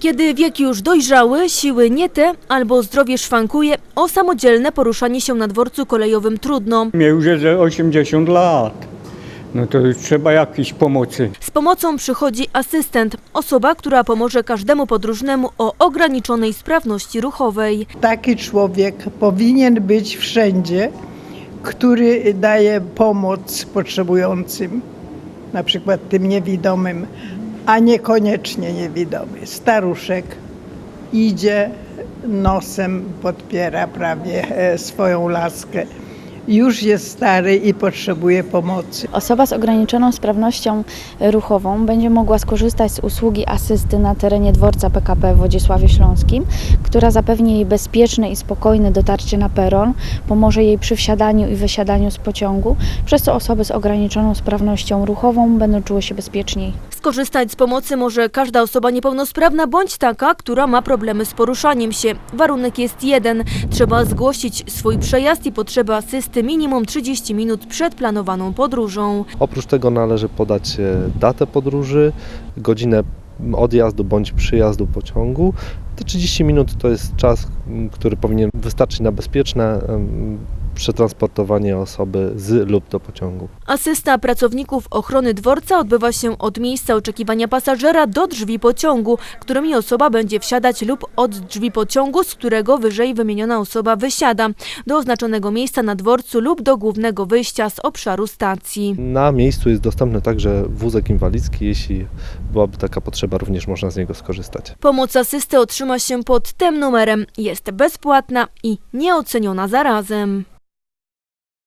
Kiedy wiek już dojrzały, siły nie te albo zdrowie szwankuje, o samodzielne poruszanie się na dworcu kolejowym trudno. Mnie już jest 80 lat. No to trzeba jakiejś pomocy. Z pomocą przychodzi asystent, osoba, która pomoże każdemu podróżnemu o ograniczonej sprawności ruchowej. Taki człowiek powinien być wszędzie, który daje pomoc potrzebującym, na przykład tym niewidomym, a niekoniecznie niewidomy. Staruszek idzie nosem, podpiera prawie e, swoją laskę. Już jest stary i potrzebuje pomocy. Osoba z ograniczoną sprawnością ruchową będzie mogła skorzystać z usługi asysty na terenie dworca PKP w Wodzisławie Śląskim, która zapewni jej bezpieczne i spokojne dotarcie na peron, pomoże jej przy wsiadaniu i wysiadaniu z pociągu, przez co osoby z ograniczoną sprawnością ruchową będą czuły się bezpieczniej. Skorzystać z pomocy może każda osoba niepełnosprawna bądź taka, która ma problemy z poruszaniem się. Warunek jest jeden. Trzeba zgłosić swój przejazd i potrzebę asysty minimum 30 minut przed planowaną podróżą. Oprócz tego należy podać e, datę podróży, godzinę odjazdu bądź przyjazdu pociągu. Te 30 minut to jest czas, który powinien wystarczyć na bezpieczne przetransportowanie osoby z lub do pociągu. Asysta pracowników ochrony dworca odbywa się od miejsca oczekiwania pasażera do drzwi pociągu, którymi osoba będzie wsiadać lub od drzwi pociągu, z którego wyżej wymieniona osoba wysiada, do oznaczonego miejsca na dworcu lub do głównego wyjścia z obszaru stacji. Na miejscu jest dostępny także wózek inwalidzki, jeśli byłaby taka potrzeba, również można z niego skorzystać. Pomoc asysty otrzyma się pod tym numerem. Jest bezpłatna i nieoceniona zarazem.